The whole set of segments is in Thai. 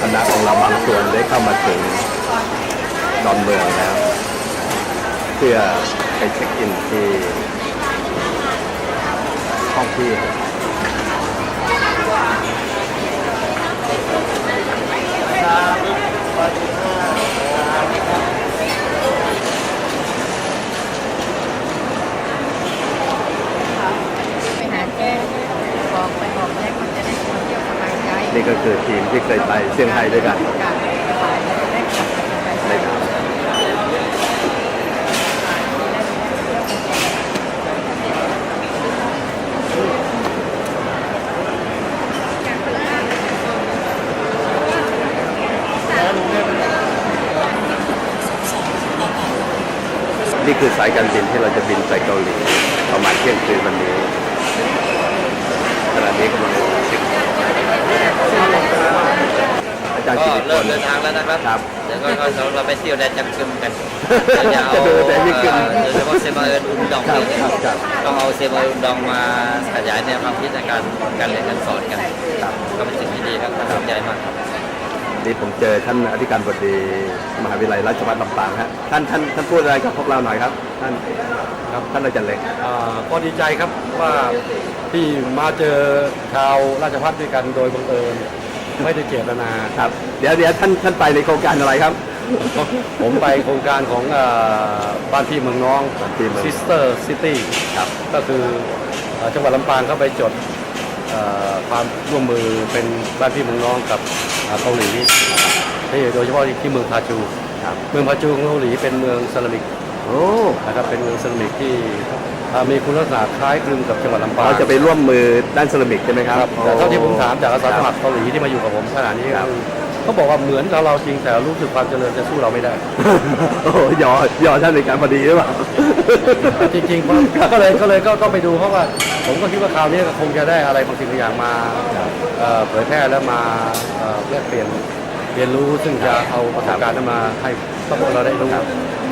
คณะของเราบางส่วนได้เข้ามาถึงดอนเมืองแล้ว เพื่อไปเช็คอินที่ห้องที่ไปหาแก้บอกไปบอกแรกมันจะได้เที่ยวสบายใจ นี่ก็คือทีมที่เคยไปเซี่ยงไฮ้ด้วยกันการไปได้กลับมาสบายใจได้ครับนี่คือสายการบินที่เราจะบินไปเกาหลีประมาณเที่ยงคืนวันนี้ขณะนี้กำลังติด อาจารย์ก็กิติพเริ่มล เดินทางแล้วนะครับครับเดี๋ยวก็ก็เราไปเที่ยวแดนจังกึมกันจะดูแดนจังกึมโดยเฉพาะเซมาเอินอุนดองครับเนี่ยครับครับต้องเอาเซมาเอินอุนดองมาขยายแนวความคิดในการการเรียนการสอนกันก็เป็นสิ่งที่ดีครับประทับใจมากครับ นี่ผมเจอท่านอธิการบดีมหาวิทยาลัยราชภัฏลำปางฮะท่านท่านท่านพูดอะไรกับพวกเราหน่อยครับ ท่านครับท่านอาจารย์เล็ก อ่าก็ดีใจครับว่า ที่มาเจอชาวราชพัฒด้วยกันโดยบังเอิญไม่ได้เจตนา ครับ เดี๋ยวเดี๋ยวท่านท่านไปในโครงการอะไรครับ ผมไปโครงการของอ่าบ้านพี่เมืองน้อง บ้านพี่เมือง Sister City ครับก็คืออ่าจังหวัดลำปางเข้าไปจดอ่าความร่วมมือเป็นบ้านพี่เมืองน้องกับอ่าเกาหลีที่โดยเฉพาะที่เมืองพาจู ครับ เมืองพาจูของเกาหลีเป็นเมืองเซรามิกโอ้ นะครับเป็นเมืองเซรามิกที่อ่า มีคุณลักษณะคล้ายคลึงกับจังหวัดลำปางเราจะไปร่วมมือด้านเซรามิกใช่ไหมครับครับแต่เท่าที่ผมถามจากอาสาสมัคครเกาหลีที่มาอยู่กับผมขณะนี้ครับคือเขาบอกว่าเหมือนกับเราจริงแต่รู้สึกความเจริญจะสู้เราไม่ได้ โอ้โหหยอหยอท่านในการพอดีหรือเปล่าจริงๆก็ก็เลยก็เลยก็ต้องไปดูเพราะว่า ผมก็คิดว่าคราวนี้ก็คงจะได้อะไรบางสิ่งบางอย่างมาเอ่อเผยแพร่แล้วมาเอ่อแลกเปลี่ยนเรียนรู้ซึ่งจะเอาประสบการณ์นั้นมาให้พวกเราได้รู้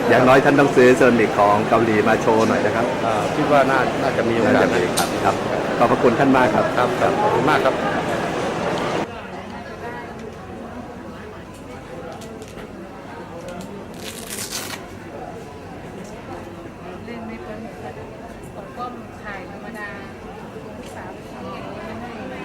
อย่างน้อยท่านต้องซื้อเซรามิกของเกาหลีมาโชว์หน่อยนะครับเอ่อคิดว่าน่าน่าจะมีโอกาสน่าจะมีครับครับ ขอบพระคุณท่านมากครับ ครับครับขอบคุณมากครับ เล่นไม่เป็นผมก็ถ่ายธรรมดาสาวทำอย่างนี้ไม่ให้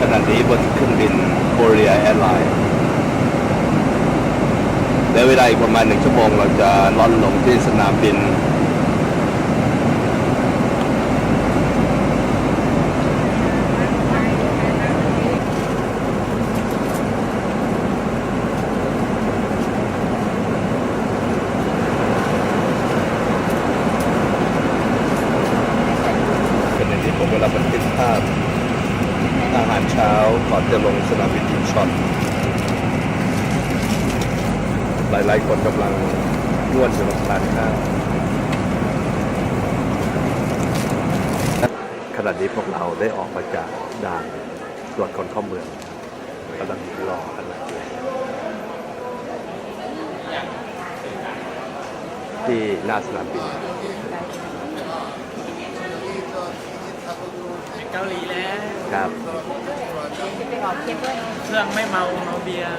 ขณะนี้บนเครื่องบินโคเรียแอร์ไลน์และเวลาอีกประมาณหนึ่งชั่วโมง เราจะล่อนลงที่สนามบินอย่างที่ผมกำลังบันทึกภาพ อาหารเช้าก่อนจะลงสนามบินอิน ชอนหลายๆคนกำลังร่วนอยู่กับทานข้าวขณะนี้พวกเราได้ออกมาจากด่านตรวจคนเข้าเมืองกำลังรอกันอยู่ที่หน้าสนามบิน เกาหลีแล้วครับจะไปออกเคปด้วยเครื่องไม่เมาเมาเบียร์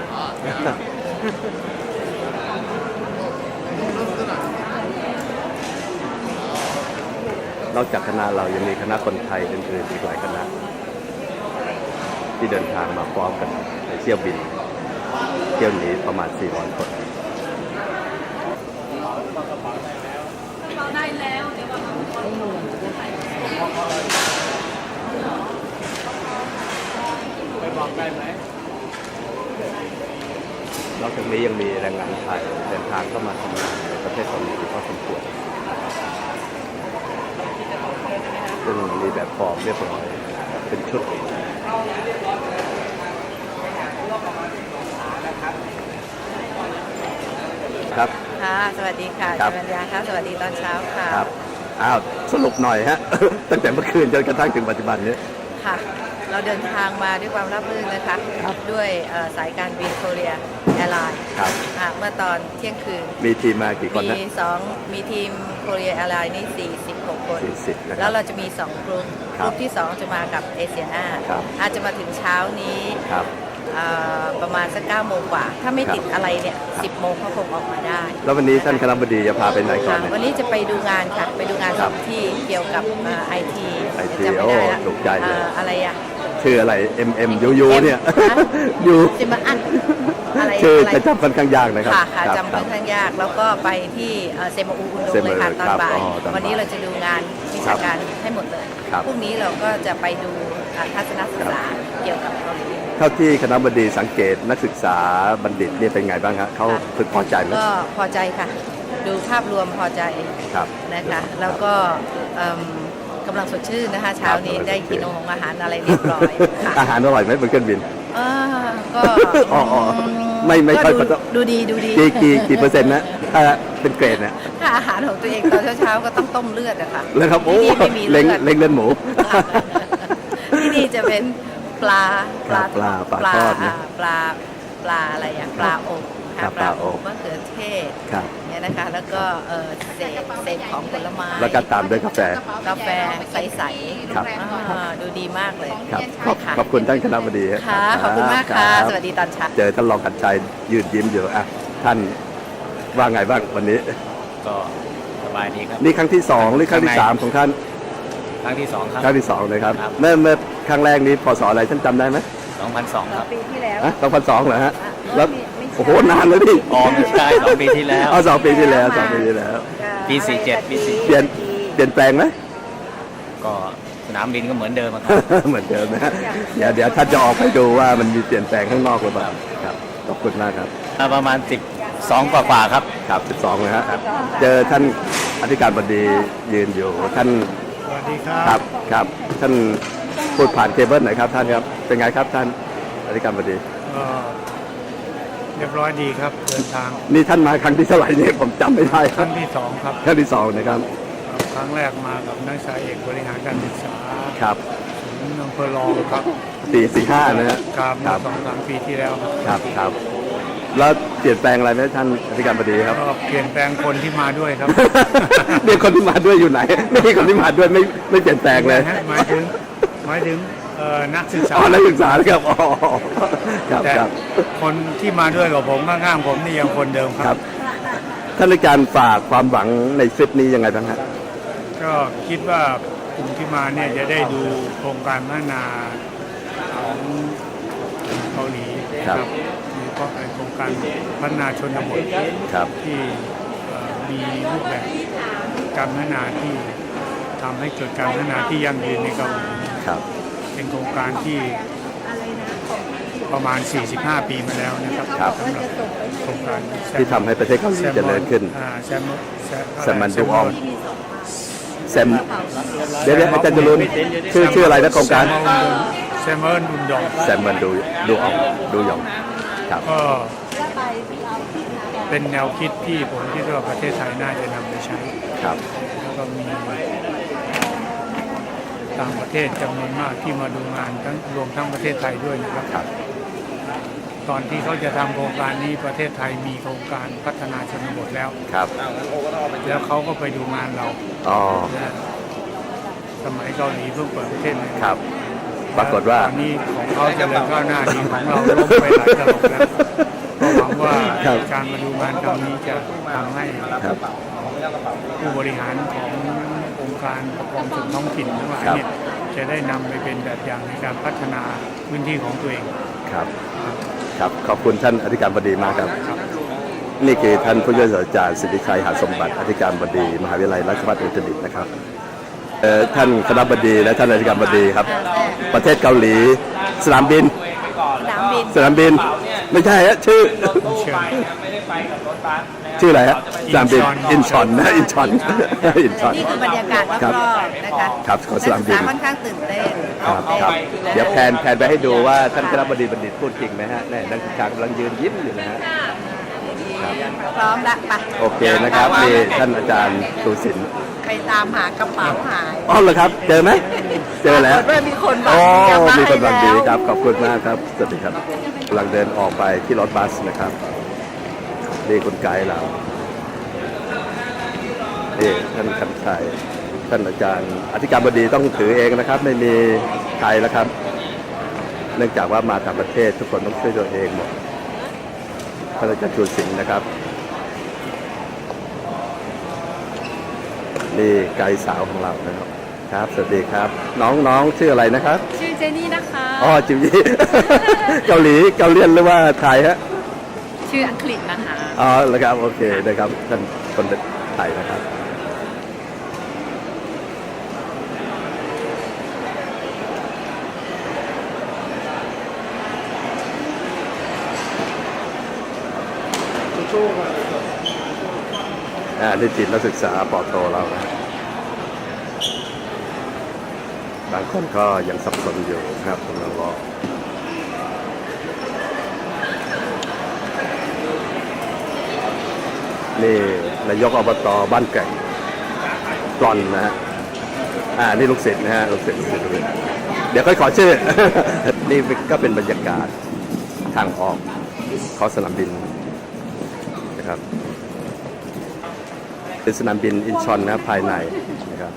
นอกจากคณะเรายังมีคณะคนไทยอื่นๆอีกหลายคณะ ที่เดินทางมาพร้อมกันในเที่ยวบิน เที่ยวนี้ประมาณ400คนไปบอกได้ไหมนอกจากนี้ยังมีแรงงานไทยเดินทางเข้ามาทำงานในประเทศเกาหลีพอสมควรซึ่งมีแบบฟอร์มเรียบร้อยเป็นชุดครับ ค่ะ สวัสดีค่ะครัจบรัญญาค่ะ สวัสดีตอนเช้าค่ะ ครับ อ้าวสรุปหน่อยฮะ ตั้งแต่เมื่อคืนจนกระทั่งถึงปัจจุบันนี้ ค่ะ เราเดินทางมาด้วยความราบรื่นนะคะ ครับด้วยเอ่อสายการบินโคเรียแอร์ไลน์ครับ เมื่อตอนเที่ยงคืน มีทีมมากี่คนมีนะสองมีทีมโคเรียแอร์ไลน์นี่ 46 คน 40นะครับแล้วเราจะมี2กลุ่มครักบลุ่มที่ 2 จะมากับเอเชียนาครับอาจจะมาถึงเช้านี้ ครับเอ่อ ประมาณสัก9โมงกว่า ถ้าไม่ครับติดอะไรเนี่ย10โมงเขาคงออกมาได้ แล้ววันนี้ท่านคณะบดีจะพาไปไหนก่อค่ะนเนี่ย วันนี้จะไปดูงานค่ะ ไปดูงานคสรัอบงที่เกี่ยวกับไอที IT จำไม่ได้ละโอ้ถูกใจเลยเอ่ออะไรอะชื่ออะไร M M U U เนี่ยยูซิมาอัน อะไรชื่ออะไรจะจำค่อนข้างยากนะครับค่ะค่ะรับจำค่อนข้างยาก แล้วก็ไปที่เอ่อเซมาอูอุนโดเซมาเลยค่ะตอนครับบ่าย อ๋อตอนบ่ายวันนี้เราจะดูงานวิชาการให้หมดเลยครับ พรุ่งนี้เราก็จะไปดูอ่าทัศนศึกษาเกี่ยวกับเกาหลี เท่าที่คณะบดีสังเกตนักศึกษาบัณฑิตเนี่ยเป็นไงบ้างฮะเขาพึกพอใจไหมก็พอใจค่ะ ดูภาพรวมพอใจครับ นะคะแล้วก็เอิ่มกำลังสดชื่นนะคะ เช้านี้ครับได้กินของอาหารอะไรเรียบร้อยค่ะอาหารอร่อยไหมบนเครื่องบินอ่าก็อ๋ออ๋อ ไม่ไม่ค่อยก็ประทัดูบดูดีดูดีกี่กี่กี่เปอร์เซ็นต์นะถ้าเป็นเกรดเนี่ยถ้าอาหารของตัวเองตอนเช้าๆก็ต้องต้มเลือดอะค่ะแล้วครับโอ้ที่นี่ไม่มีเล้งเลือดเล้งเลือดหมู ที่นี่จะเป็นปลาครับปลาปลาทอดนะาปลาปลาอะไรอย่างปลาอบครัค่ะบปลาปลาออบบมะเขือเทศ ครับเนี่ยนะคะ แล้วก็เออเศษเศษของผลไม้แล้วก็ตามด้วยกาแฟ กาแฟใสๆครับ อ่าดูดีมากเลย ครับขอบค่ะ ขอบคุณท่านคณะบดีค่ะ ขอบคุณมากค่ะ รับสวัสดีตอนเช้า เจอท่านรองกันชัยยืนยิ้มอยู่อะท่านว่าไงบ้างวันนี้ ก็สบายดีครับ นี่ครั้งที่สองหรือครั้งที่สามของท่าน ครั้งที่สองครับครั้งที่สองเลยครับ ครับ เมื่อเมื่อครั้งแรกนี้พศอะไรท่านจำได้ไหม2002 ครับ ปีที่แล้วอะสองพันสองเหรอฮะอะแล้วไม่ไม่ใช่ โอ้โหนานเลยพี่อ๋อไม่ใช่สองปีที่แล้ว เอาสองปีที่แล้วสองปีที่แล้วปี47ปี47เปลี่ยนเปลี่ยนแปลงไหม ก็สนามบินก็เหมือนเดิมอะครับ เหมือนเดิมนะฮะเดี๋ยวเดี๋ยวท่านจะออกไปดูว่ามันมีเปลี่ยนแปลงข้างนอกหรือเปล่าครับขอบคุณมากครับประมาณ 12กว่าๆครับ ครับ12นะฮะเจอท่านอธิการบดียืนอยู่ท่านสวัสดีครัครับบครับ ท่านพูดผ่านเคเบิลหน่อยครับท่านครับเป็นไงครับท่านอธิการบดี ก็ เรียบร้อยดีครับเดินทางนี่ท่านมาครั้งที่เท่าไหร่เนี่ยผมจำไม่ได้คครัรั้บงที่สองครับครั้งที่สองนะครับครั้งแรกมากับนักศึกษาเอกบริหารการศึกษาครับศูนย์อำเภอรองครับสี่สี่ห้านะฮะครับคเมื่รัอบสองสามปีที่แล้วครับครับครับแล้วเปลี่ยนแปลงอะไรไหมท่านอธิการบดีครับ ก็เปลี่ยนแปลงคนที่มาด้วยครับ เนี่ยคนที่มาด้วยอยู่ไหน ไม่มีคนที่มาด้วยไม่ไม่เปลี่ยนแปลงเลยนะฮะหมายถึงหมายถึง เอ่อนักศึกษาอ๋อนักศึกษาครับอ๋อครับแต่ครับคนที่มาด้วยกับผมข้างๆผมนี่ยังคนเดิมคครัรับ บ ท่านอาจารย์ฝากความหวังในทริปนี้ยังไงบ้างฮะ ก็คิดว่ากลุ่มที่มาเนี่ยจะได้ดูโครงการพัฒนาของเกาหลีนะครับโดยเฉพาะในโครงการพัฒนาชนบทครับ ที่เอ่อมีรูปแบบการพัฒนาที่ทำให้เกิดการพัฒนาที่ยั่งยืนในเกาหลี ครับ เป็นโครงการที่ประมาณ 45 ปีมาแล้วนะครับครับสำหรับโครงการที่ทำให้ประเทศเกาหลีเจริญขึ้นอ่าแซมแซมแซมมันดูอองแซมเดี๋ยวเดี๋ยวอาจารย์จรุนชื่อชื่ออะไรนะโครงการแซมเมิร์นอุนดองแซมมันดูดูอองดูหยองครับก็เป็นแนวคิดที่ผมคิดว่าประเทศไทยน่าจะนำไปใช้ครับแล้วก็มี ต่างประเทศจำนวนมากที่มาดูงานทั้งรวมทั้งประเทศไทยด้วยนะครับครับ ตอนที่เขาจะทำโครงการนี้ประเทศไทยมีโครงการพัฒนาชนบทแล้ว ครับแล้วเขาก็ไปดูงานเราอ๋อนะสมัยเกาหลีเพิ่งเปิดประเทศใหม่ ครับ ปรากฏว่า ตอนนี้ของเขาเจริญก้าวหน้าดีของเราล้มไปหลายตลบแล้วก็หวังว่าครับ การมาดูงานครั้งนี้จะทำให้ครับ ผู้บริหารของ องค์การปกครองส่วนท้องถิ่นทั้งหลายครับเนี่ยจะได้นำไปเป็นแบบอย่างในการพัฒนาพื้นที่ของตัวเองครับครับขอบคุณท่านอธิการบดีมากครับ นี่คือท่านผู้ช่วยศาสตราจารย์สิทธิชัยหาสมบัติอธิการบดี มหาวิทยาลัยราชภัฏอุตรดิตถ์นะครับเอ่อท่านคณะบดีและท่านอธิการบดีครับ ประเทศเกาหลี สนามบิน สนามบินสนามบิน ไม่ใช่ฮะชื่อเชิญชื่ออะไรฮะสนามบินอิอินนชชออนนนะอินชอนอินชอน นี่คือบรรยากาศรครับอบๆนะคะครับของสนามบิน กศึกษค่อนข้างตื่นเต้นครับครับเดี๋ยวแพนแพนไปให้ดูว่าท่านคณะบดีบัณฑิตพูดจริงไหมฮะแน่นักศึกษากำลังยืนยิ้มอยู่นะฮะพร้อมละไปโอเคนะครับนี่ท่านอาจารย์สุสินทร์ไปตามหากระเป๋าหายอ๋อเหรอครับ เจอไหมเจอแล้วปรากฏว่ามีคนหวัอ๋งอดีกลับมามีคนหวังดีให้แล้วครับขอบคุณมากครับสวัสดีครับ กำลังเดินออกไปที่รถบัสนะครับนี่คุณไกด์เรานี่ท่านคันชัยท่านอาจารย์ อธิการบดีต้องถือเองนะครับ ไม่มีใครแล้วครับ เนื่องจากว่ามาต่างประเทศทุกคนต้องช่วยตัวเองหมดท่านอาจารย์ชูสิงห์นะครับนี่ไกด์สาวของเรานะครับ ครับ สวัสดีครับ น้องน้องชื่ออะไรนะครับ ชื่อเจนี่นะคะ อ๋อจิวยี่ เกาหลีเกาหลีหรือว่าไทยฮะชื่ออังกฤษนะคะอ๋อแล้วครับโอเคนะครับท่านคนไทยนะครับอ่านี่จิตนักศึกษาปอโทเรานะ บางคนก็ยังสับสนอยู่นะครับกำลังรอนี่นายกอบตบ้านแก่งกลอนนะฮะอ่านี่ลูกศิษย์นะฮะลูกศิษย์ลูกศิษย์ลูกศิษย์เดี๋ยวค่อยขอชื่อ นี่ก็เป็นบรรยากาศทางออกของสนามบินนะครับเป็นสนามบินอินชอนนะภายในนะครับ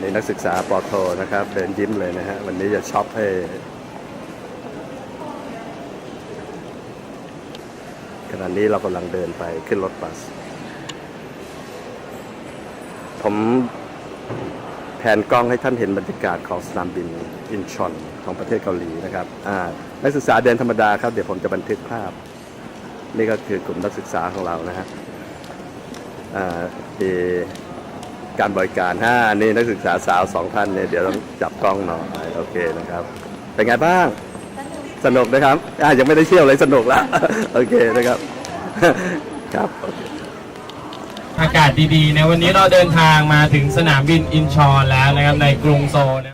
นี่นักศึกษาปอโทนะครับเดินยิ้มเลยนะฮะ วันนี้จะช็อปให้ขณะนี้เรากำลังเดินไปขึ้นรถบัส ผมแผนกล้องให้ท่านเห็นบรรยากาศของสนามบินอินชอนของประเทศเกาหลีนะครับนักศึกษาเดินธรรมดาครับ เดี๋ยวผมจะบันทึกภาพ นี่ก็คือกลุ่มนักศึกษาของเรานะฮะอ่ามี การบริการห้านี่นักศึกษาสาวสองท่านเนี่ยเดี๋ยวต้องจับกล้องหน่อยโอเคนะครับ เป็นไงบ้าง สนุกนะครับอ่ายังไม่ได้เที่ยวเลยสนุกแล้วโอเคนะครับครับโอเคอากาศดีๆนะวันนี้เราเดินทางมาถึงสนามบินอินชอนแล้วนะครับในกรุงโซลนะ